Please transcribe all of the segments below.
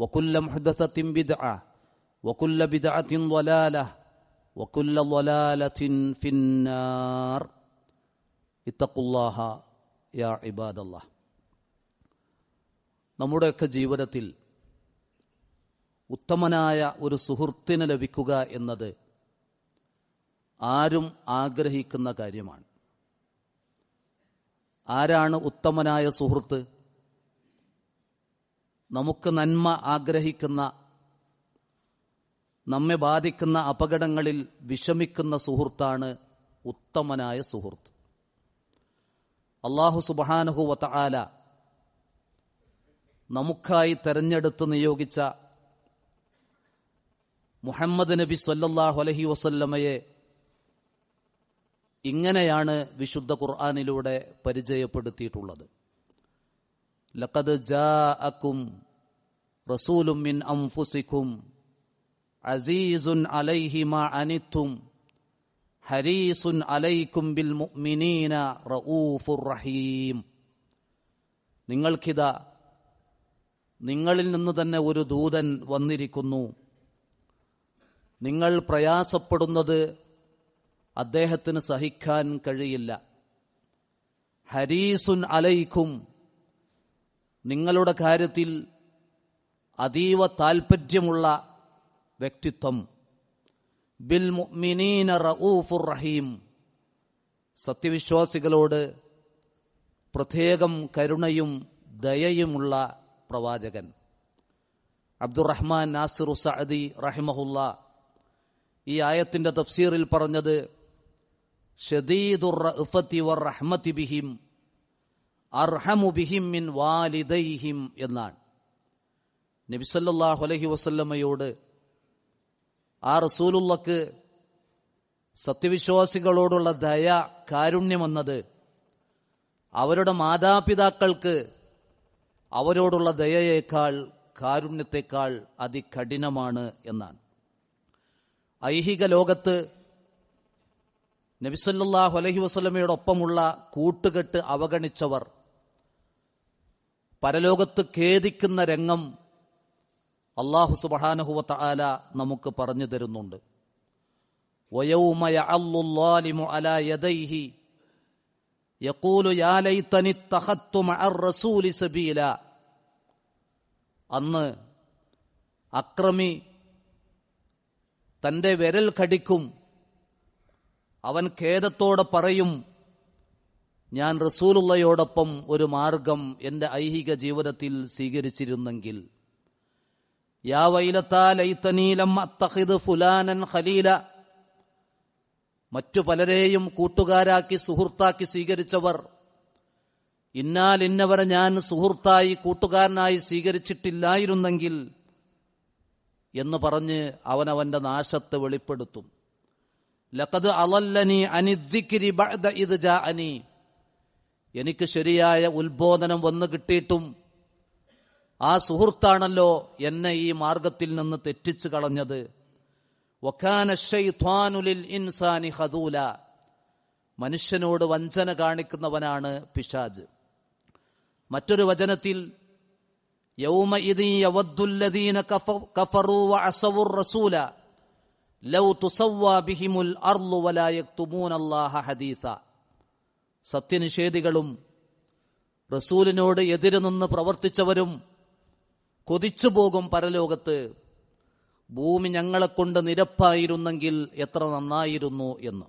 وكل محدثه بدعه وكل بدعه ضلاله وكل ضلاله في النار اتقوا الله يا عباد الله നമ്മുടെയൊക്കെ ജീവിതത്തിൽ ഉത്തമനായ ഒരു സുഹൃത്തിന് ലഭിക്കുക എന്നത് ആരും ആഗ്രഹിക്കുന്ന കാര്യമാണ് ആരാണ് ഉത്തമനായ സുഹൃത്ത് നമുക്ക് നന്മ ആഗ്രഹിക്കുന്ന നമ്മെ ബാധിക്കുന്ന അപകടങ്ങളിൽ വിഷമിക്കുന്ന സുഹൃത്താണ് ഉത്തമനായ സുഹൃത്ത്. അള്ളാഹു സുബാനഹു വതആല നമുക്കായി തെരഞ്ഞെടുത്ത് നിയോഗിച്ച മുഹമ്മദ് നബി സല്ലാഹു അലഹി വസല്ലമയെ ഇങ്ങനെയാണ് വിശുദ്ധ ഖുർആാനിലൂടെ പരിചയപ്പെടുത്തിയിട്ടുള്ളത്. ലഖദ് ജാഅക്കും റസൂലും മിൻ അംഫുസിക്കും അസീസുൻ അലൈഹി മാ അനിത്തും ഹരീസുൻ അലൈക്കും ബിൽ മുഅ്മിനീന റഊഫുർ റഹീം. നിങ്ങൾക്കിതാ നിങ്ങളിൽ നിന്ന് തന്നെ ഒരു ദൂതൻ വന്നിരിക്കുന്നു. നിങ്ങൾ പ്രയാസപ്പെടുന്നത് അദ്ദേഹത്തിന് സഹിക്കാൻ കഴിയില്ല. ഹരീസുൻ അലൈക്കും നിങ്ങളുടെ കാര്യത്തിൽ അതീവ താൽപ്പര്യമുള്ള വ്യക്തിത്വം. ബിൽ മുഅ്മിനീന റഊഫുർ റഹീം. സത്യവിശ്വാസികളോട് പ്രത്യേകം കരുണയും ദയയുമുള്ള പ്രവാചകൻ. അബ്ദുറഹ്മാൻ നാസിറു സഅദി റഹിമഹുല്ല ഈ ആയത്തിന്റെ തഫ്സീറിൽ പറഞ്ഞത് ഷദീദുർ റഹ്മത്തി ബിഹിം. അർഹമു ബിഹിം മിൻ വാലിദൈഹിം എന്നാണ്. നബിസല്ലാഹു അലഹി വസല്ലമ്മയോട് ആ റസൂലുള്ളക്ക് സത്യവിശ്വാസികളോടുള്ള ദയ കാരുണ്യം എന്നത് അവരുടെ മാതാപിതാക്കൾക്ക് അവരോടുള്ള ദയയേക്കാൾ കാരുണ്യത്തെക്കാൾ അതികഠിനമാണ് എന്നാണ്. ഐഹിക ലോകത്ത് നബിസല്ലാഹു അലഹി വസ്ലമയോടൊപ്പമുള്ള കൂട്ടുകെട്ട് അവഗണിച്ചവർ പരലോകത്ത് ഖേദിക്കുന്ന രംഗം അള്ളാഹു സുബാനഹുവത്ത ആല നമുക്ക് പറഞ്ഞു തരുന്നുണ്ട്. അന്ന് അക്രമി തന്റെ വിരൽ കടിക്കും അവൻ ഖേദത്തോടെ പറയും ഞാൻ റസൂലുള്ളയോടൊപ്പം ഒരു മാർഗം എന്റെ ഐഹിക ജീവിതത്തിൽ സ്വീകരിച്ചിരുന്നെങ്കിൽ യാ വൈലത്താലൈത്തനീലം അത്തഹിദ് ഫുലാനൻ ഖലീല മറ്റു പലരെയും കൂട്ടുകാരാക്കി സുഹൃത്താക്കി സ്വീകരിച്ചവർ ഇന്നാൽ ഇന്നവരെ ഞാൻ സുഹൃത്തായി കൂട്ടുകാരനായി സ്വീകരിച്ചിട്ടില്ലായിരുന്നെങ്കിൽ എന്ന് പറഞ്ഞ് അവനവന്റെ നാശത്തെ വെളിപ്പെടുത്തും. ലക്കത് അലല്ലനി അനിദ്ദിക്കിരി ഇത് ജാഅനി എനിക്ക് ശരിയായ ഉത്ബോധനം വന്നു കിട്ടിയിട്ടും ആ സുഹൃത്താണല്ലോ എന്നെ ഈ മാർഗത്തിൽ നിന്ന് തെറ്റിച്ചു കളഞ്ഞത്. വഖാനുലിൽ ഇൻസാനി ഹദൂല. മനുഷ്യനോട് വഞ്ചന കാണിക്കുന്നവനാണ് പിശാജ്. മറ്റൊരു വചനത്തിൽ യൗമ യവദ്ദുല്ലദീന കഫ- കഫറൂ റസൂല. ലൗ തുസവ്വാ ബിഹിമുൽ അർളു വലാ യക്തുമൂനല്ലാഹ ഹദീസ. സത്യനിഷേധികളും റസൂലിനോട് എതിര് നിന്ന് പ്രവർത്തിച്ചവരും കൊതിച്ചു പോകും പരലോകത്ത്. ഭൂമി ഞങ്ങളെക്കൊണ്ട് നിരപ്പായിരുന്നെങ്കിൽ എത്ര നന്നായിരുന്നു എന്ന്.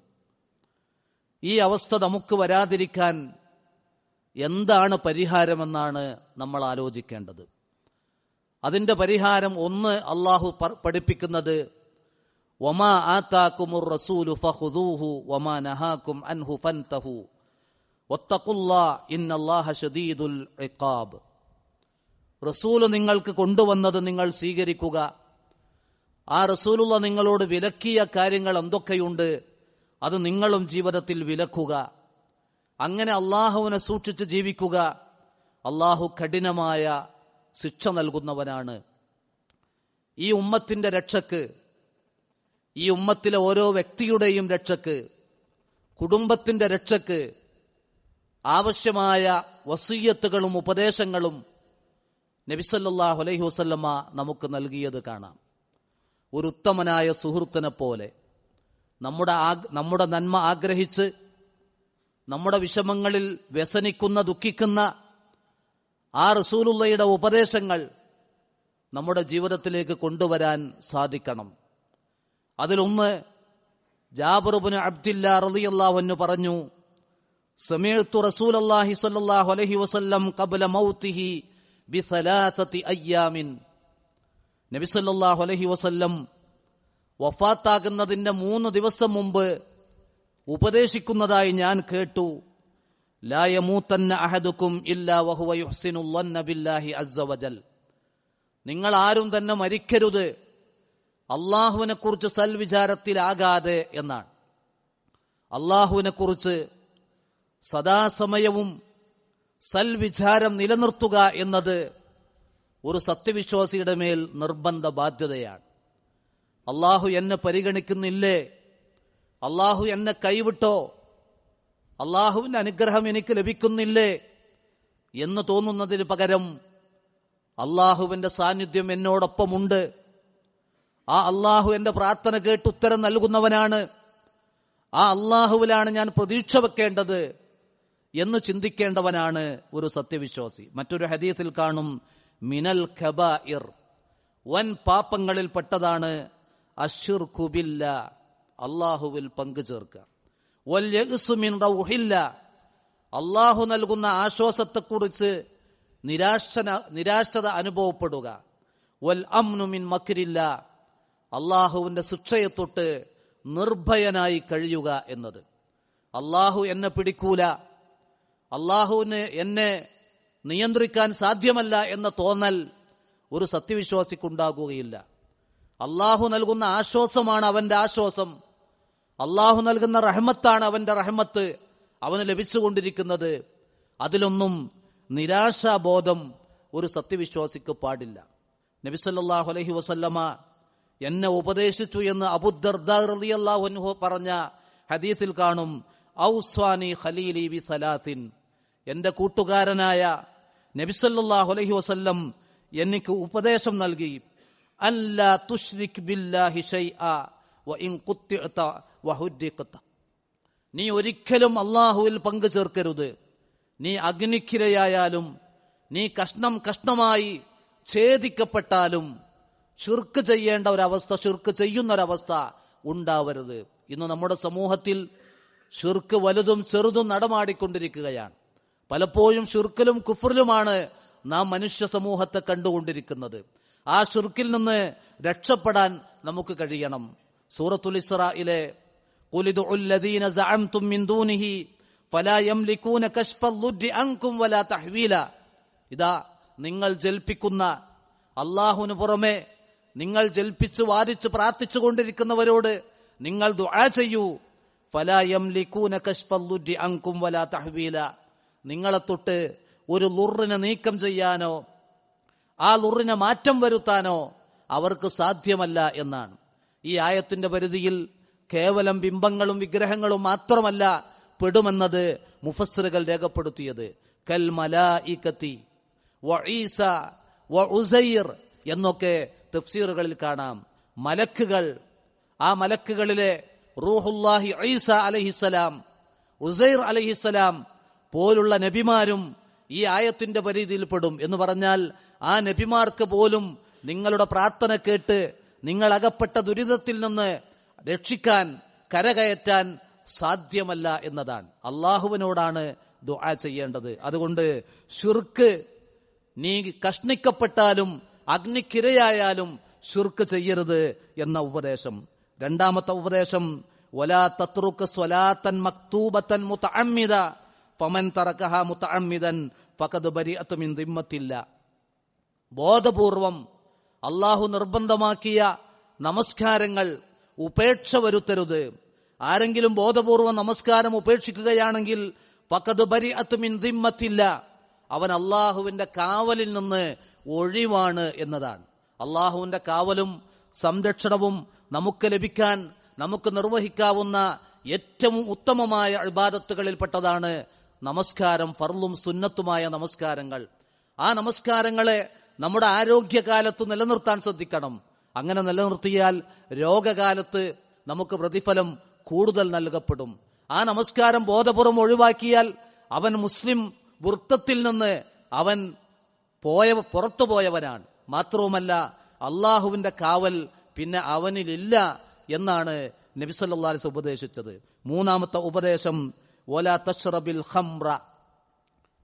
ഈ അവസ്ഥ നമുക്ക് വരാതിരിക്കാൻ എന്താണ് പരിഹാരമെന്നാണ് നമ്മൾ ആലോചിക്കേണ്ടത്. അതിന്റെ പരിഹാരം ഒന്ന് അള്ളാഹു പഠിപ്പിക്കുന്നത് വമാ ആത്താക്കും റസൂലു ഫഖുദൂഹു വമാ നഹാക്കും അൻഹു ഫൻതഹു. റസൂൽ നിങ്ങൾക്ക് കൊണ്ടുവന്നത് നിങ്ങൾ സ്വീകരിക്കുക. ആ റസൂലുള്ള നിങ്ങളോട് വിലക്കിയ കാര്യങ്ങൾ എന്തൊക്കെയുണ്ട് അത് നിങ്ങളും ജീവിതത്തിൽ വിലക്കുക. അങ്ങനെ അള്ളാഹുവിനെ സൂക്ഷിച്ച് ജീവിക്കുക. അള്ളാഹു കഠിനമായ ശിക്ഷ നൽകുന്നവനാണ്. ഈ ഉമ്മത്തിന്റെ രക്ഷക്ക് ഈ ഉമ്മത്തിലെ ഓരോ വ്യക്തിയുടെയും രക്ഷക്ക് കുടുംബത്തിന്റെ രക്ഷക്ക് ആവശ്യമായ വസീയത്തുകളും ഉപദേശങ്ങളും നബിസല്ലാഹു അലൈഹി വസ്ല്ലമ്മ നമുക്ക് നൽകിയത് കാണാം. ഒരു ഉത്തമനായ സുഹൃത്തിനെ പോലെ നമ്മുടെ നമ്മുടെ നന്മ ആഗ്രഹിച്ച് നമ്മുടെ വിഷമങ്ങളിൽ വ്യസനിക്കുന്ന ദുഃഖിക്കുന്ന ആ റസൂലുള്ളയുടെ ഉപദേശങ്ങൾ നമ്മുടെ ജീവിതത്തിലേക്ക് കൊണ്ടുവരാൻ സാധിക്കണം. അതിലൊന്ന് ജാബറുബിന് അബ്ദില്ല റളിയല്ലാഹു പറഞ്ഞു സമീഅത്തു റസൂലല്ലാഹി സ്വല്ലല്ലാഹു അലൈഹി വസല്ലം ഖബ്ല മൗതിഹി ബിസലാസതി അയ്യാമിൻ നബി സല്ലാഹു അലൈഹി വസല്ലം വഫാത്താകുന്നതിന്റെ മൂന്ന് ദിവസം മുമ്പ് ഉപദേശിക്കുന്നതായി ഞാൻ കേട്ടു. ലായമൂത്തന്ന അഹദുക്കും ഇല്ലാ വഹുവ വജൽ. നിങ്ങൾ ആരും തന്നെ മരിക്കരുത്. അള്ളാഹുവിനെ കുറിച്ച് സൽവിചാരത്തിലാകാതെ എന്നാണ്. അള്ളാഹുവിനെ കുറിച്ച് സദാസമയവും സൽവിചാരം നിലനിർത്തുക എന്നത് ഒരു സത്യവിശ്വാസിയുടെ മേൽ നിർബന്ധ ബാധ്യതയാണ്. അള്ളാഹു എന്നെ പരിഗണിക്കുന്നില്ലേ? അള്ളാഹു എന്നെ കൈവിട്ടോ? അള്ളാഹുവിന്റെ അനുഗ്രഹം എനിക്ക് ലഭിക്കുന്നില്ലേ? എന്ന് തോന്നുന്നതിന് പകരം അള്ളാഹുവിന്റെ സാന്നിധ്യം എന്നോടൊപ്പമുണ്ട്. ആ അള്ളാഹു എന്റെ പ്രാർത്ഥന കേട്ട് ഉത്തരം നൽകുന്നവനാണ്. ആ അള്ളാഹുവിലാണ് ഞാൻ പ്രതീക്ഷ വെക്കേണ്ടത്. എന്ന് ചിന്തിക്കേണ്ടവനാണ് ഒരു സത്യവിശ്വാസി. മറ്റൊരു ഹദീസിൽ കാണും മിനൽ ഖബ ഇർ വൻ പാപ്പങ്ങളിൽ പെട്ടതാണ് അഷിർ കുബില്ല അള്ളാഹുവിൽ പങ്കു ചേർക്കുക അള്ളാഹു നൽകുന്ന ആശ്വാസത്തെക്കുറിച്ച് നിരാശ നിരാശത അനുഭവപ്പെടുക. വൽ അംനുമിൻ മക്കിരില്ല അള്ളാഹുവിന്റെ ശിക്ഷയെ തൊട്ട് നിർഭയനായി കഴിയുക എന്നത്. അള്ളാഹു എന്നെ പിടിക്കൂല. അള്ളാഹുവിന് എന്നെ നിയന്ത്രിക്കാൻ സാധ്യമല്ല എന്ന തോന്നൽ ഒരു സത്യവിശ്വാസിക്കുണ്ടാകുകയില്ല. അള്ളാഹു നൽകുന്ന ആശ്വാസമാണ് അവന്റെ ആശ്വാസം. അള്ളാഹു നൽകുന്ന റഹ്മത്താണ് അവന്റെ റഹ്മത്ത് അവന് ലഭിച്ചുകൊണ്ടിരിക്കുന്നത്. അതിലൊന്നും നിരാശാബോധം ഒരു സത്യവിശ്വാസിക്ക് പാടില്ല. നബിസല്ലാഹു അലഹി വസല്ലമ എന്നെ ഉപദേശിച്ചു എന്ന് അബുദർദാഹു പറഞ്ഞ ഹദീത്തിൽ കാണും ഔസ്വാനി ഖലീലി ബി സലാത്തിൻ. എന്റെ കൂട്ടുകാരനായ നബിസല്ലാഹു അലൈഹി വസല്ലം എനിക്ക് ഉപദേശം നൽകി അല്ലാ തുഷ്രിഖ് ബില്ലാഹി നീ ഒരിക്കലും അള്ളാഹുവിൽ പങ്കു ചേർക്കരുത്. നീ അഗ്നിക്കിരയായാലും നീ കഷ്ണം കഷ്ണമായി ഛേദിക്കപ്പെട്ടാലും ചുർക്ക് ചെയ്യേണ്ട ഒരവസ്ഥ ചുർക്ക് ചെയ്യുന്നൊരവസ്ഥ ഉണ്ടാവരുത്. ഇന്ന് നമ്മുടെ സമൂഹത്തിൽ ചുർക്ക് വലുതും ചെറുതും നടമാടിക്കൊണ്ടിരിക്കുകയാണ്. പലപ്പോഴും ഷുർക്കിലും കുഫറിലുമാണ് നാം മനുഷ്യ സമൂഹത്തെ കണ്ടുകൊണ്ടിരിക്കുന്നത്. ആ ഷുർക്കിൽ നിന്ന് രക്ഷപ്പെടാൻ നമുക്ക് കഴിയണം. സൂറത്തുൽ ഇസ്രയിലെ ഇതാ നിങ്ങൾ ജൽപ്പിക്കുന്ന അള്ളാഹുവിന് പുറമെ നിങ്ങൾ ജൽപ്പിച്ച് വാദിച്ച് പ്രാർത്ഥിച്ചു കൊണ്ടിരിക്കുന്നവരോട് നിങ്ങൾ ദുആ ചെയ്യൂ. ഫലായം യംലിക്കൂന കശ്ഫല്ലുദ്ദി അങ്കും വലാ തഹ്വീല. നിങ്ങളെ തൊട്ട് ഒരു ലുറിനെ നീക്കം ചെയ്യാനോ ആ ലുറിനെ മാറ്റം വരുത്താനോ അവർക്ക് സാധ്യമല്ല എന്നാണ്. ഈ ആയത്തിന്റെ പരിധിയിൽ കേവലം ബിംബങ്ങളും വിഗ്രഹങ്ങളും മാത്രമല്ല പെടുമെന്നത് മുഫസ്സറുകൾ രേഖപ്പെടുത്തിയത്. കൽ മലായിക്കത്തി വഈസ വഉസൈർ എന്നൊക്കെ തഫ്സീറുകളിൽ കാണാം. മലക്കുകൾ ആ മലക്കുകളിലെ റൂഹുല്ലാഹി ഈസ അലഹിസലാം ഉസൈർ അലഹിസലാം പോലുള്ള നബിമാരും ഈ ആയത്തിന്റെ പരിധിയിൽപ്പെടും എന്ന് പറഞ്ഞാൽ ആ നബിമാർക്ക് പോലും നിങ്ങളുടെ പ്രാർത്ഥന കേട്ട് നിങ്ങൾ അകപ്പെട്ട ദുരിതത്തിൽ നിന്ന് രക്ഷിക്കാൻ കരകയറ്റാൻ സാധ്യമല്ല എന്നതാണ്. അള്ളാഹുവിനോടാണ് ദുആ ചെയ്യേണ്ടത്. അതുകൊണ്ട് ഷുർക്ക് നീ കഷ്ണിക്കപ്പെട്ടാലും അഗ്നിക്കിരയായാലും ഷുർക്ക് ചെയ്യരുത് എന്ന ഉപദേശം. രണ്ടാമത്തെ ഉപദേശം ഒലാ തത്രുക്ക് സ്വലാത്തൻ മക്തൂബത്തൻ മുതഅമ്മിദ ഫമൻ തറക്കഹ മുതഅമ്മിദൻ ഫഖദ് ബരിഅത്തു മിൻ ദിമ്മത്തില്ല ബോധപൂർവം അള്ളാഹു നിർബന്ധമാക്കിയ നമസ്കാരങ്ങൾ ഉപേക്ഷ വരുത്തരുത്. ആരെങ്കിലും ബോധപൂർവം നമസ്കാരം ഉപേക്ഷിക്കുകയാണെങ്കിൽ പക്കത് ബരി അത്തുമിൻ ദിമ്മത്തില്ല. അവൻ അള്ളാഹുവിന്റെ കാവലിൽ നിന്ന് ഒഴിവാണ് എന്നതാണ്. അള്ളാഹുവിന്റെ കാവലും സംരക്ഷണവും നമുക്ക് ലഭിക്കാൻ നമുക്ക് നിർവഹിക്കാവുന്ന ഏറ്റവും ഉത്തമമായ അഴിബാദത്തുകളിൽപ്പെട്ടതാണ് നമസ്കാരം ഫർളും സുന്നത്തുമായ നമസ്കാരങ്ങൾ. ആ നമസ്കാരങ്ങളെ നമ്മുടെ ആരോഗ്യകാലത്ത് നിലനിർത്താൻ ശ്രദ്ധിക്കണം. അങ്ങനെ നിലനിർത്തിയാൽ രോഗകാലത്ത് നമുക്ക് പ്രതിഫലം കൂടുതൽ നൽകപ്പെടും. ആ നമസ്കാരം ബോധപൂർവം ഒഴിവാക്കിയാൽ അവൻ മുസ്ലിം വൃത്തത്തിൽ നിന്ന് അവൻ പോയ പുറത്തു പോയവനാണ്. മാത്രവുമല്ല അള്ളാഹുവിന്റെ കാവൽ പിന്നെ അവനിലില്ല എന്നാണ് നബിസല്ലാസ് ഉപദേശിച്ചത്. മൂന്നാമത്തെ ഉപദേശം ഒല തഷ്റബിൽ ഖംറ.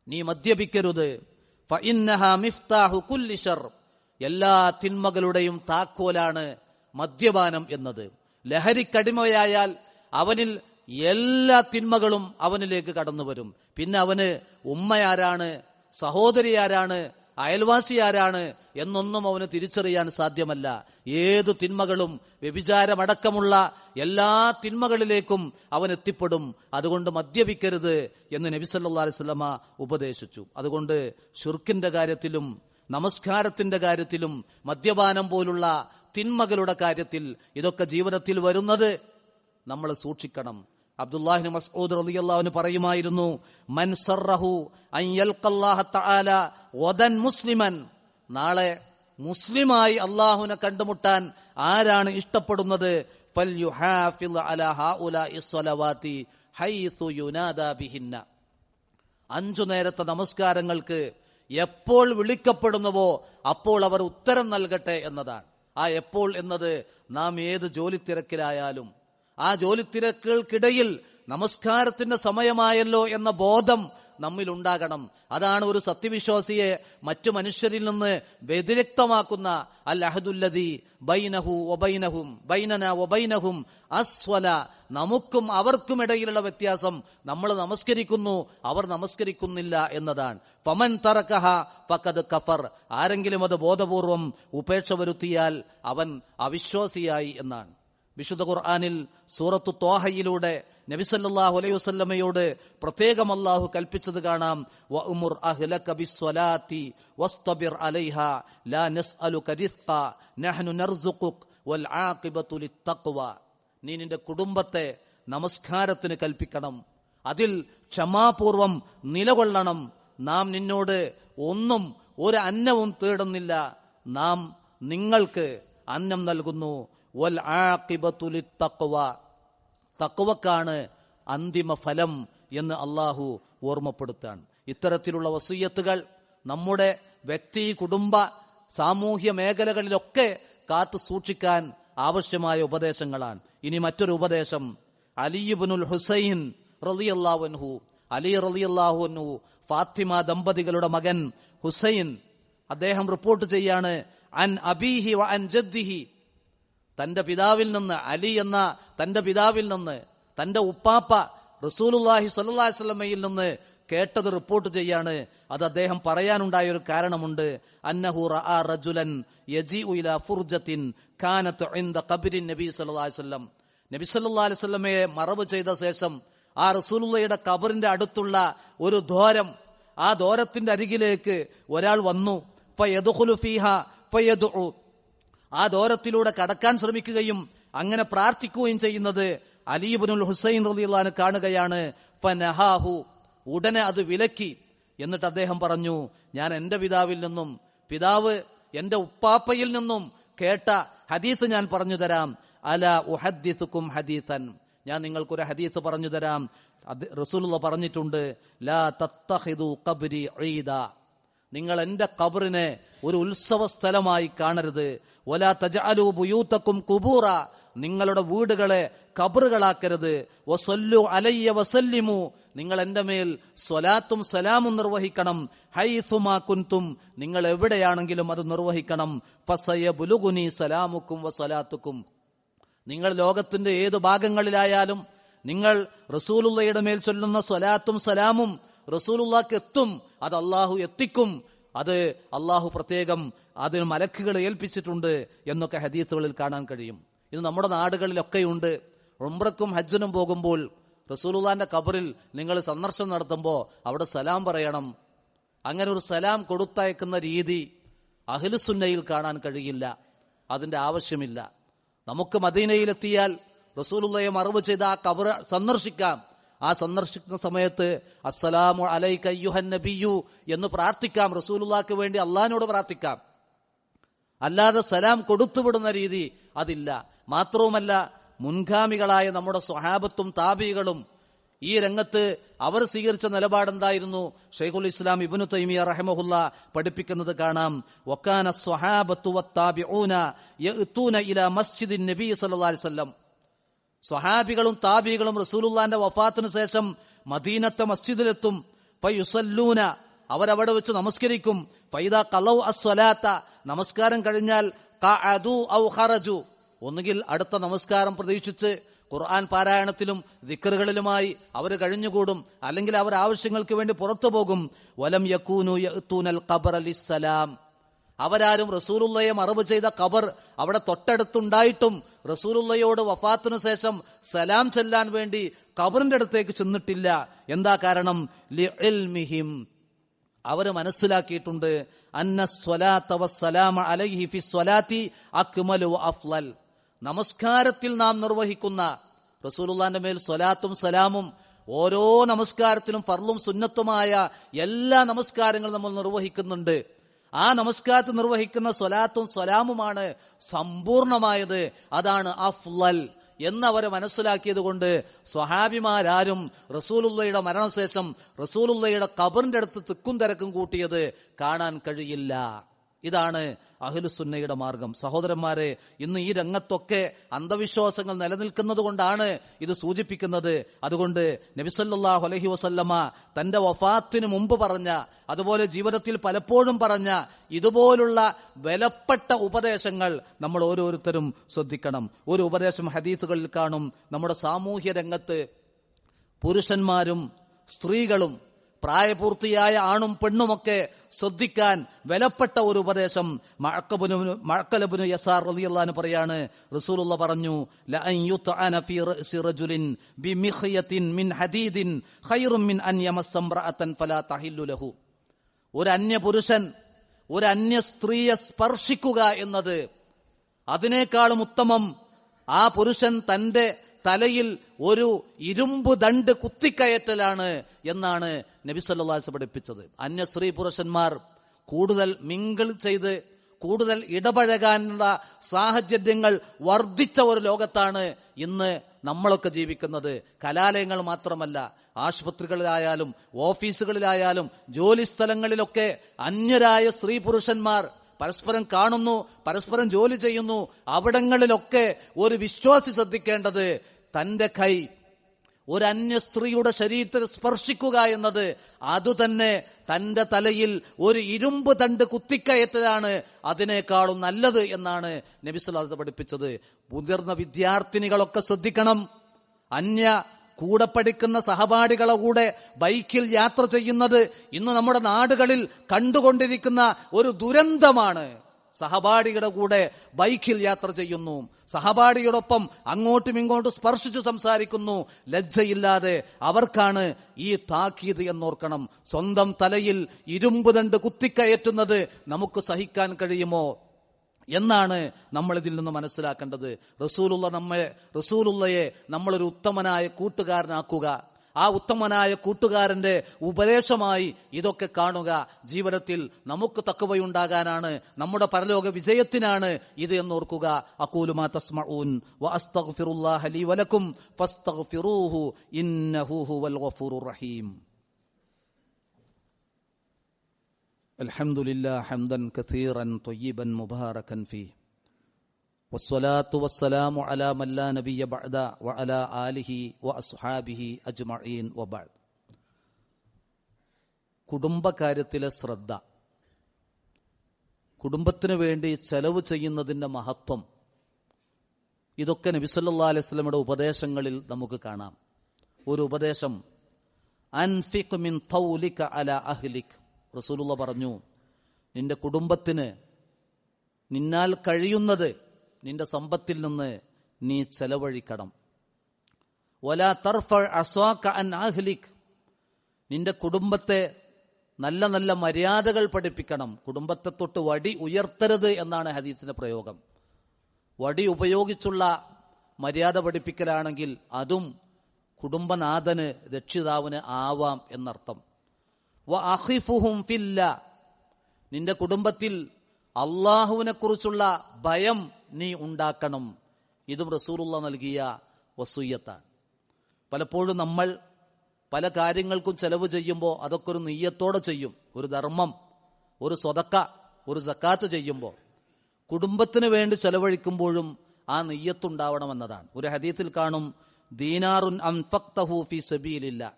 നീ മദ്യപിക്കരുത്. എല്ലാ തിന്മകളുടെയും താക്കോലാണ് മദ്യപാനം എന്നത്. ലഹരിക്കടിമയായാൽ അവനിൽ എല്ലാ തിന്മകളും അവനിലേക്ക് കടന്നു വരും പിന്നെ അവന് ഉമ്മയാരാണ് സഹോദരി ആരാണ് അയൽവാസി ആരാണ് എന്നൊന്നും അവന് തിരിച്ചറിയാൻ സാധ്യമല്ല. ഏതു തിന്മകളും വ്യഭിചാരമടക്കമുള്ള എല്ലാ തിന്മകളിലേക്കും അവൻ എത്തിപ്പെടും. അതുകൊണ്ട് മദ്യപിക്കരുത് എന്ന് നബിസല്ലാ അലിസ്ലമ ഉപദേശിച്ചു. അതുകൊണ്ട് ഷുർക്കിന്റെ കാര്യത്തിലും നമസ്കാരത്തിന്റെ കാര്യത്തിലും മദ്യപാനം പോലുള്ള തിന്മകളുടെ കാര്യത്തിൽ ഇതൊക്കെ ജീവിതത്തിൽ വരുന്നത് നമ്മൾ സൂക്ഷിക്കണം. അബ്ദുല്ലാഹിന് മസ്ഊദ് റളിയല്ലാഹുവിന് പറയുമായിരുന്നു മൻ സർറഹു അൻ തആല വദൻ മുസ്ലിമൻ. നാളെ മുസ്ലിമായി അള്ളാഹുവിനെ കണ്ടുമുട്ടാൻ ആരാണ് ഇഷ്ടപ്പെടുന്നത്? ഫൽയുഹാഫിദ് അലാ യുനാദാ ബിഹിന്ന. അഞ്ചു നേരത്തെ നമസ്കാരങ്ങൾക്ക് എപ്പോൾ വിളിക്കപ്പെടുന്നുവോ അപ്പോൾ അവർ ഉത്തരം നൽകട്ടെ എന്നതാണ്. ആ എപ്പോൾ എന്നത് നാം ഏത് ജോലി തിരക്കിലായാലും ആ ജോലി തിരക്കുകൾക്കിടയിൽ നമസ്കാരത്തിന്റെ സമയമായല്ലോ എന്ന ബോധം നമ്മിൽ ഉണ്ടാകണം അതാണ് ഒരു സത്യവിശ്വാസിയെ മറ്റു മനുഷ്യരിൽ നിന്ന് വ്യതിരക്തമാക്കുന്ന അൽ ബൈനഹു ഒബൈനഹും ബൈനന ഒബൈനഹും അസ്വല നമുക്കും അവർക്കും ഇടയിലുള്ള വ്യത്യാസം നമ്മൾ നമസ്കരിക്കുന്നു അവർ നമസ്കരിക്കുന്നില്ല എന്നതാണ്. പമൻ തറക്കഹ പക്കത് കഫർ. ആരെങ്കിലും അത് ബോധപൂർവം ഉപേക്ഷ വരുത്തിയാൽ അവൻ അവിശ്വാസിയായി എന്നാണ്. വിശുദ്ധ ഖുർആാനിൽ സൂറത്തു ത്വാഹയിലൂടെ നബിസല്ലാഹു അലൈഹി വസല്ലമയോട് പ്രത്യേകം അല്ലാഹു കൽപ്പിച്ചത് കാണാം. നീ നിന്റെ കുടുംബത്തെ നമസ്കാരത്തിന് കൽപ്പിക്കണം. അതിൽ ക്ഷമാപൂർവം നിലകൊള്ളണം. നാം നിന്നോട് ഒന്നും ഒരു അന്നവും തേടുന്നില്ല. നാം നിങ്ങൾക്ക് അന്നം നൽകുന്നു. വൽ തക്കുവക്കാണ് അന്തിമ ഫലം എന്ന് അള്ളാഹു ഓർമ്മപ്പെടുത്താണ് ഇത്തരത്തിലുള്ള വസൂയത്തുകൾ നമ്മുടെ വ്യക്തി കുടുംബ സാമൂഹ്യ മേഖലകളിലൊക്കെ കാത്തു സൂക്ഷിക്കാൻ ആവശ്യമായ ഉപദേശങ്ങളാണ്. ഇനി മറ്റൊരു ഉപദേശം അലിയുബുനുൽ ഹുസൈൻ റളിയല്ലാഹുൻഹു അലി റളിയല്ലാഹുൻഹു ഫാത്തിമ ദമ്പതികളുടെ മകൻ ഹുസൈൻ അദ്ദേഹം റിപ്പോർട്ട് ചെയ്യാണ് അൻ അബീഹി അൻ ജദ്ദിഹി. തന്റെ പിതാവിൽ നിന്ന് അലി എന്ന തന്റെ പിതാവിൽ നിന്ന് തന്റെ ഉപ്പാപ്പ റസൂലുല്ലാഹി സ്വല്ലല്ലാഹി സ്വലമയിൽ നിന്ന് കേട്ടത് റിപ്പോർട്ട് ചെയ്യാണ്. അത് അദ്ദേഹം പറയാനുണ്ടായ ഒരു കാരണമുണ്ട്. അന്നഹു റജുലൻ നബി വസല്ലം. നബി അലൈഹി വസല്ലമയെ മറവ് ചെയ്ത ശേഷം ആ റസൂലുള്ളയുടെ കബറിന്റെ അടുത്തുള്ള ഒരു ദ്വാരം ആ ദ്വാരത്തിന്റെ അരികിലേക്ക് ഒരാൾ വന്നു. ഫയദ്ഖുലു ആ ദോരത്തിലൂടെ കടക്കാൻ ശ്രമിക്കുകയും അങ്ങനെ പ്രാർത്ഥിക്കുകയും ചെയ്യുന്നത് അലീബുനുൽ ഹുസൈൻ റളിയല്ലാഹു കാണുകയാണ് ഫനഹാഹു ഉടനെ അത് വിലക്കി. എന്നിട്ട് അദ്ദേഹം പറഞ്ഞു ഞാൻ എന്റെ പിതാവിൽ നിന്നും പിതാവ് എന്റെ ഉപ്പാപ്പയിൽ നിന്നും കേട്ട ഹദീസ് ഞാൻ പറഞ്ഞു തരാം. അല ഉഹദ്ദിസുക്കും ഹദീസൻ. ഞാൻ നിങ്ങൾക്കൊരു ഹദീസ് പറഞ്ഞു തരാം. റസൂലുള്ള പറഞ്ഞിട്ടുണ്ട് ലാ തത്തഹിദു കബരി ഈദ. നിങ്ങൾ എന്റെ കബറിനെ ഒരു ഉത്സവ സ്ഥലമായി കാണരുത്. ഒലാ തജാലു ബുയൂത്തക്കും കുബൂറ നിങ്ങളുടെ വീടുകളെ കബറുകളാക്കരുത് വസല്ലു അലയ്യ വസല്ലിമു. നിങ്ങൾ എന്റെ മേൽ സ്വലാത്തും സലാമും നിർവഹിക്കണം. ഹൈസുമാ കുന്തും. നിങ്ങൾ എവിടെയാണെങ്കിലും അത് നിർവഹിക്കണം. ഫസയ ബുലുഗുനി സലാമുക്കും വസലാത്തുക്കും. നിങ്ങൾ ലോകത്തിന്റെ ഏത് ഭാഗങ്ങളിലായാലും നിങ്ങൾ റസൂലുള്ളയുടെ മേൽ ചൊല്ലുന്ന സ്വലാത്തും സലാമും റസൂലുള്ളാക്ക് എത്തും. അത് അള്ളാഹു എത്തിക്കും. അത് അള്ളാഹു പ്രത്യേകം അതിന് മലക്കുകളെ ഏൽപ്പിച്ചിട്ടുണ്ട് എന്നൊക്കെ ഹദീസുകളിൽ കാണാൻ കഴിയും. ഇത് നമ്മുടെ നാടുകളിലൊക്കെയുണ്ട്. ഉംറക്കും ഹജ്ജിനും പോകുമ്പോൾ റസൂലുള്ളാന്റെ കബറിൽ നിങ്ങൾ സന്ദർശനം നടത്തുമ്പോൾ അവിടെ സലാം പറയണം. അങ്ങനെ ഒരു സലാം കൊടുത്തയക്കുന്ന രീതി അഖിലുസുന്നയിൽ കാണാൻ കഴിയില്ല. അതിന്റെ ആവശ്യമില്ല. നമുക്ക് മദീനയിലെത്തിയാൽ റസൂലുള്ളയെ മറവ് ചെയ്ത് ആ കബർ സന്ദർശിക്കാം. ആ സന്ദർശിക്കുന്ന സമയത്ത് അസ്സലാമു അലൈക അയ്യുഹൻ നബിയു എന്ന് പ്രാർത്ഥിക്കാം. റസൂലുള്ളാക്ക് വേണ്ടി അള്ളഹാനോട് പ്രാർത്ഥിക്കാം. അല്ലാതെ സലാം കൊടുത്തുവിടുന്ന രീതി അതില്ല. മാത്രവുമല്ല മുൻഗാമികളായ നമ്മുടെ സ്വഹാബത്തും താബികളും ഈ രംഗത്ത് അവർ സ്വീകരിച്ച നിലപാടെന്തായിരുന്നു? ഷെയ്ഖുൽ ഇസ്ലാം ഇബ്നു തൈമിയ റഹമഹുല്ല പഠിപ്പിക്കുന്നത് കാണാം. വക്കാന സ്വഹാബത്തു വത്താബിഊന യഅ്തൂന ഇലാ മസ്ജിദിൻ നബി സല്ലല്ലാഹു അലൈഹി വസല്ലം. സ്വഹാബികളും താബികളും റസൂലുല്ലാന്റെ വഫാത്തിനു ശേഷം മദീനത്തെ മസ്ജിദിലെത്തും. ഫയുസല്ലൂന അവരവിടെ വെച്ച് നമസ്കരിക്കും. ഫൈദ കലൗ അസ്വലാത്ത നമസ്കാരം കഴിഞ്ഞാൽ ഔ ഒന്നുകിൽ അടുത്ത നമസ്കാരം പ്രതീക്ഷിച്ച് ഖുർആൻ പാരായണത്തിലും ദിക്കറുകളിലുമായി അവർ കഴിഞ്ഞുകൂടും. അല്ലെങ്കിൽ അവർ ആവശ്യങ്ങൾക്ക് വേണ്ടി പുറത്തു പോകും. വലം യക്കൂനു ഖബർ അലിസ്സലാം അവരാരും റസൂലുള്ളയെ മറവ് ചെയ്ത കബർ അവിടെ തൊട്ടടുത്തുണ്ടായിട്ടും റസൂലുള്ളയോട് വഫാത്തിനു ശേഷം സലാം ചെല്ലാൻ വേണ്ടി കബറിന്റെ അടുത്തേക്ക് ചെന്നിട്ടില്ല. എന്താ കാരണം? ലിഇൽമിഹിം അവർ മനസ്സിലാക്കിയിട്ടുണ്ട്. അന്ന അലൈഹി ഫി അക്മലു നമസ്കാരത്തിൽ നാം നിർവഹിക്കുന്ന റസൂലുള്ളാന്റെ മേൽ സ്വലാത്തും സലാമും ഓരോ നമസ്കാരത്തിലും ഫർലും സുന്നത്തുമായ എല്ലാ നമസ്കാരങ്ങളും നമ്മൾ നിർവഹിക്കുന്നുണ്ട്. ആ നമസ്കാരത്തിൽ നിർവഹിക്കുന്ന സ്വലാത്തും സ്വലാമുമാണ് സമ്പൂർണമായത്. അതാണ് അഫ്ലൽ എന്നവരെ മനസ്സിലാക്കിയത് കൊണ്ട് സ്വഹാബിമാരാരും റസൂലുള്ളയുടെ മരണശേഷം റസൂലുള്ളയുടെ കബറിന്റെ അടുത്ത് തിക്കും തിരക്കും കൂട്ടിയത് കാണാൻ കഴിയില്ല. ഇതാണ് അഹ്ലുസുന്നയുടെ മാർഗം. സഹോദരന്മാരെ ഇന്ന് ഈ രംഗത്തൊക്കെ അന്ധവിശ്വാസങ്ങൾ നിലനിൽക്കുന്നത് കൊണ്ടാണ് ഇത് സൂചിപ്പിക്കുന്നത്. അതുകൊണ്ട് നബിസല്ലാഹു അലഹി വസല്ലമ തന്റെ വഫാത്തിന് മുമ്പ് പറഞ്ഞ അതുപോലെ ജീവിതത്തിൽ പലപ്പോഴും പറഞ്ഞ ഇതുപോലുള്ള വിലപ്പെട്ട ഉപദേശങ്ങൾ നമ്മൾ ഓരോരുത്തരും ശ്രദ്ധിക്കണം. ഒരു ഉപദേശം ഹദീസുകളിൽ കാണും. നമ്മുടെ സാമൂഹ്യ രംഗത്ത് പുരുഷന്മാരും സ്ത്രീകളും പ്രായപൂർത്തിയായ ആണും പെണ്ണുമൊക്കെ ശ്രദ്ധിക്കാൻ വിലപ്പെട്ട ഒരു ഉപദേശം മഴക്കബുനു മഴക്കലബുനു യസാർ റളിയല്ലാഹു പറയാണ്. റസൂലുള്ള പറഞ്ഞു ഒരു അന്യ പുരുഷൻ ഒരു അന്യ സ്ത്രീയെ സ്പർശിക്കുക എന്നത് അതിനേക്കാളും ഉത്തമം. ആ പുരുഷൻ തന്റെ തലയിൽ ഒരു ഇരുമ്പ് ദണ്ട് കുത്തിക്കയറ്റലാണ് എന്നാണ് നബി സല്ലാസ് പഠിപ്പിച്ചത്. അന്യ സ്ത്രീ പുരുഷന്മാർ കൂടുതൽ മിങ്കിൾ ചെയ്ത് കൂടുതൽ ഇടപഴകാനുള്ള സാഹചര്യങ്ങൾ വർദ്ധിച്ച ഒരു ലോകത്താണ് ഇന്ന് നമ്മളൊക്കെ ജീവിക്കുന്നത്. കലാലയങ്ങൾ മാത്രമല്ല ആശുപത്രികളിലായാലും ഓഫീസുകളിലായാലും ജോലി സ്ഥലങ്ങളിലൊക്കെ അന്യരായ സ്ത്രീ പുരുഷന്മാർ പരസ്പരം കാണുന്നു പരസ്പരം ജോലി ചെയ്യുന്നു. അവിടങ്ങളിലൊക്കെ ഒരു വിശ്വാസി ശ്രദ്ധിക്കേണ്ടത് തന്റെ കൈ ഒരു അന്യ സ്ത്രീയുടെ ശരീരത്തിൽ സ്പർശിക്കുക എന്നത് അതുതന്നെ തന്റെ തലയിൽ ഒരു ഇരുമ്പ് തണ്ട് കുത്തിക്കയറ്റലാണ് അതിനേക്കാളും നല്ലത് എന്നാണ് നബിസ്വലാസ് പഠിപ്പിച്ചത്. മുതിർന്ന വിദ്യാർത്ഥിനികളൊക്കെ ശ്രദ്ധിക്കണം. അന്യ കൂടെ പഠിക്കുന്ന സഹപാഠികളെ കൂടെ ബൈക്കിൽ യാത്ര ചെയ്യുന്നത് ഇന്ന് നമ്മുടെ നാടുകളിൽ കണ്ടുകൊണ്ടിരിക്കുന്ന ഒരു ദുരന്തമാണ്. സഹപാഠിയുടെ കൂടെ ബൈക്കിൽ യാത്ര ചെയ്യുന്നു. സഹപാഠിയോടൊപ്പം അങ്ങോട്ടും ഇങ്ങോട്ടും സ്പർശിച്ചു സംസാരിക്കുന്നു. ലജ്ജയില്ലാതെ അവർക്കാണ് ഈ താക്കീത് എന്നോർക്കണം. സ്വന്തം തലയിൽ ഇരുമ്പ് ദണ്ട് കുത്തിക്കയറ്റുന്നത് നമുക്ക് സഹിക്കാൻ കഴിയുമോ? എന്നാണ് നമ്മൾ ഇതിൽ നിന്ന് മനസ്സിലാക്കേണ്ടത്. റസൂലുള്ള നമ്മെ റസൂലുള്ളയെ നമ്മളൊരു ഉത്തമനായ കൂട്ടുകാരനാക്കുക. ആ ഉത്തമനായ കൂട്ടുകാരന്റെ ഉപദേശമായി ഇതൊക്കെ കാണുക ജീവിതത്തിൽ നമുക്ക് തക്കവയുണ്ടാകാനാണ് നമ്മുടെ പരലോക വിജയത്തിനാണ് ഇത് എന്നോർക്കുക അക്കൂലുമാ തസ്മഊൻ വഅസ്തഗ്ഫിറുല്ലാഹ ലീ വലക്കും ഫസ്തഗ്ഫിറൂഹു ഇന്നഹു ഹുവൽ ഗഫൂറുർ റഹീം الحمد لله حمدا كثيرا طيبا مباركا فيه വസ്സലാമു ബഅദ ആലിഹി അജ്മഈൻ കുടുംബകാര്യത്തിലെ ശ്രദ്ധ. കുടുംബത്തിന് വേണ്ടി ചെലവ് ചെയ്യുന്നതിന്റെ മഹത്വം. ഇതൊക്കെ നബിസല്ലാ അലൈസ്ലമിയുടെ ഉപദേശങ്ങളിൽ നമുക്ക് കാണാം. ഒരു ഉപദേശം അൻഫിഖ് മിൻ തൗലിക അല അഹ്ലിഖ് റസൂലുള്ള പറഞ്ഞു നിന്റെ കുടുംബത്തിന് നിന്നാൽ കഴിയുന്നത് നിന്റെ സമ്പത്തിൽ നിന്ന് നീ ചെലവഴിക്കണം. ഒല തർഫ അസ്വാക്ക അൻ അഹ്ലിക്. നിന്റെ കുടുംബത്തെ നല്ല നല്ല മര്യാദകൾ പഠിപ്പിക്കണം. കുടുംബത്തെ തൊട്ട് വടി ഉയർത്തരുത് എന്നാണ് ഹദീത്തിന്റെ പ്രയോഗം. വടി ഉപയോഗിച്ചുള്ള മര്യാദ പഠിപ്പിക്കലാണെങ്കിൽ അതും കുടുംബനാഥന് രക്ഷിതാവിന് ആവാം എന്നർത്ഥം. വ അഹിഫുഹും ഫില്ല. നിന്റെ കുടുംബത്തിൽ അള്ളാഹുവിനെ കുറിച്ചുള്ള ഭയം നീ ഉണ്ടാക്കണം. ഇതും റസൂലുള്ള നൽകിയ വസൂയത്താണ്. പലപ്പോഴും നമ്മൾ പല കാര്യങ്ങൾക്കും ചെലവ് ചെയ്യുമ്പോൾ അതൊക്കെ ഒരു നെയ്യത്തോടെ ചെയ്യും. ഒരു ധർമ്മം ഒരു സ്വതക്ക ഒരു സക്കാത്ത് ചെയ്യുമ്പോൾ. കുടുംബത്തിന് വേണ്ടി ചെലവഴിക്കുമ്പോഴും ആ നെയ്യത്തുണ്ടാവണമെന്നതാണ്. ഒരു ഹദീത്തിൽ കാണും ദീനാറുൻ അൻഫക്തഹു ഫി സബീലില്ല.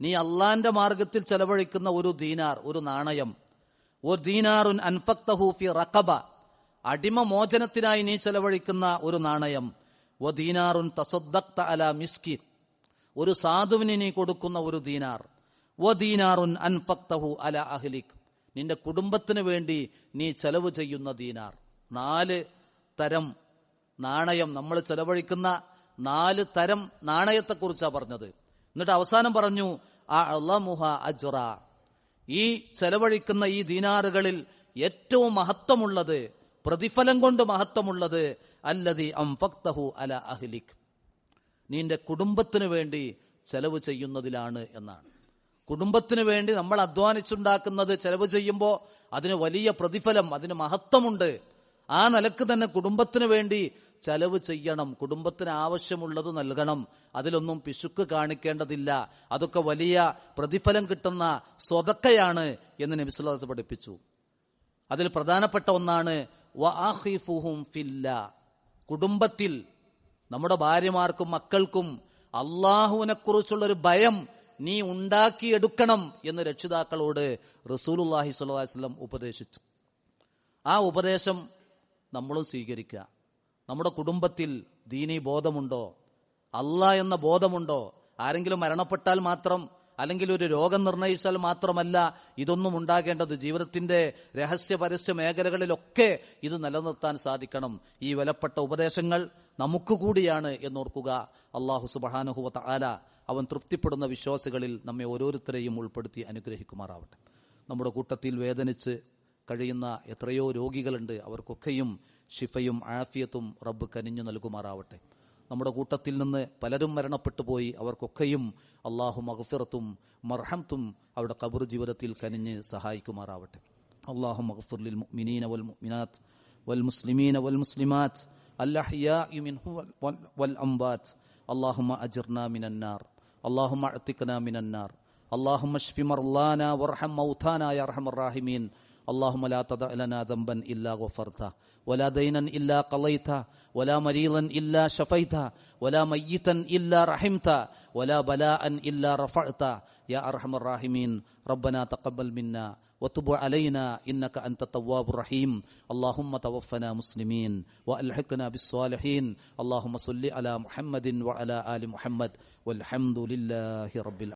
നീ അള്ളാന്റെ മാർഗത്തിൽ ചെലവഴിക്കുന്ന ഒരു ദീനാർ ഒരു നാണയം. ഒരു ദീനാറുൻ അൻഫക്തഹു ഫി റഖബ. അടിമ മോചനത്തിനായി നീ ചെലവഴിക്കുന്ന ഒരു നാണയം. ഒ ദീനാറുൻ തസദ്ദക്ത അല മിസ്കി ഒരു സാധുവിന് നീ കൊടുക്കുന്ന ഒരു ദീനാർ. ഒ ദീനാറുൻ അൻഫക്തഹു അല അഹ്ലിഖ് നിന്റെ കുടുംബത്തിന് വേണ്ടി നീ ചെലവ് ചെയ്യുന്ന ദീനാർ. നാല് തരം നാണയം നമ്മൾ ചെലവഴിക്കുന്ന നാല് തരം നാണയത്തെക്കുറിച്ചാണ് പറഞ്ഞത്. എന്നിട്ട് അവസാനം പറഞ്ഞു അള്ളമുഹ അജ്റ. ഈ ചെലവഴിക്കുന്ന ഈ ദീനാറുകളിൽ ഏറ്റവും മഹത്വമുള്ളത് പ്രതിഫലം കൊണ്ട് മഹത്വമുള്ളത് അല്ലതി അംഫക്തഹു അല അഹ്ലിക്. നിന്റെ കുടുംബത്തിന് വേണ്ടി ചെലവ് ചെയ്യുന്നതിലാണ് എന്നാണ്. കുടുംബത്തിന് വേണ്ടി നമ്മൾ അധ്വാനിച്ചുണ്ടാക്കുന്നത് ചെലവ് ചെയ്യുമ്പോൾ അതിന് വലിയ പ്രതിഫലം അതിന് മഹത്വമുണ്ട്. ആ നിലയ്ക്ക് തന്നെ കുടുംബത്തിന് വേണ്ടി ചെലവ് ചെയ്യണം. കുടുംബത്തിന് ആവശ്യമുള്ളത് നൽകണം. അതിലൊന്നും പിശുക്ക് കാണിക്കേണ്ടതില്ല. അതൊക്കെ വലിയ പ്രതിഫലം കിട്ടുന്ന സ്വതക്കയാണ് എന്ന് നബിസുല്ലാസ് പഠിപ്പിച്ചു. അതിൽ പ്രധാനപ്പെട്ട ഒന്നാണ് വആഖിഫുഹും ഫില്ല. കുടുംബത്തിൽ നമ്മുടെ ഭാര്യമാർക്കും മക്കൾക്കും അള്ളാഹുവിനെ കുറിച്ചുള്ളൊരു ഭയം നീ ഉണ്ടാക്കിയെടുക്കണം എന്ന് രക്ഷിതാക്കളോട് റസൂലുല്ലാഹി വസല്ലം ഉപദേശിച്ചു. ആ ഉപദേശം നമ്മളും സ്വീകരിക്കുക. നമ്മുടെ കുടുംബത്തിൽ ദീനീ ബോധമുണ്ടോ? അല്ല എന്ന ബോധമുണ്ടോ? ആരെങ്കിലും മരണപ്പെട്ടാൽ മാത്രം അല്ലെങ്കിൽ ഒരു രോഗം നിർണയിച്ചാൽ മാത്രമല്ല ഇതൊന്നും ഉണ്ടാകേണ്ടത്. ജീവിതത്തിന്റെ രഹസ്യ പരസ്യ മേഖലകളിലൊക്കെ ഇത് നിലനിർത്താൻ സാധിക്കണം. ഈ വിലപ്പെട്ട ഉപദേശങ്ങൾ നമുക്ക് കൂടിയാണ് എന്നോർക്കുക. അള്ളാഹു സുബാനുഹുവ ആല അവൻ തൃപ്തിപ്പെടുന്ന വിശ്വാസികളിൽ നമ്മെ ഓരോരുത്തരെയും ഉൾപ്പെടുത്തി അനുഗ്രഹിക്കുമാറാവട്ടെ. നമ്മുടെ കൂട്ടത്തിൽ വേദനിച്ച് കഴിയുന്ന എത്രയോ രോഗികളുണ്ട്. അവർക്കൊക്കെയും ഷിഫയും ആഫിയത്തും റബ്ബ് കനിഞ്ഞു നൽകുമാറാവട്ടെ. നമ്മുടെ കൂട്ടത്തിൽ നിന്ന് പലരും മരണപ്പെട്ടു പോയി അവർക്കൊക്കെയും അള്ളാഹു മഹഫിറത്തും മർഹംത്തും അവരുടെ കബർ ജീവിതത്തിൽ കനിഞ്ഞ് സഹായിക്കുമാറാവട്ടെ അള്ളാഹു മഹഫുർലിൽ മുഅ്മിനീന വൽ മുഅ്മിനാത്ത് വൽ മുസ്ലിമീന വൽ മുസ്ലിമാത്ത് الأحياء منه والأموات اللهم أجرنا من النار اللهم اعتقنا من النار اللهم اشف مرضانا وارحم موتانا يا أرحم الراحمين اللهم لا تدع لنا ذنبا إلا غفرته ولا دينا إلا قضيته ولا مريضا إلا شفيته ولا ميتا إلا رحمته ولا بلاء إلا رفعته يا أرحم الراحمين ربنا تقبل منا وتب علينا إنك أنت التواب الرحيم. اللهم توفنا مسلمين وألحقنا بالصالحين. اللهم صل على محمد وعلى آل محمد. والحمد لله رب العالمين.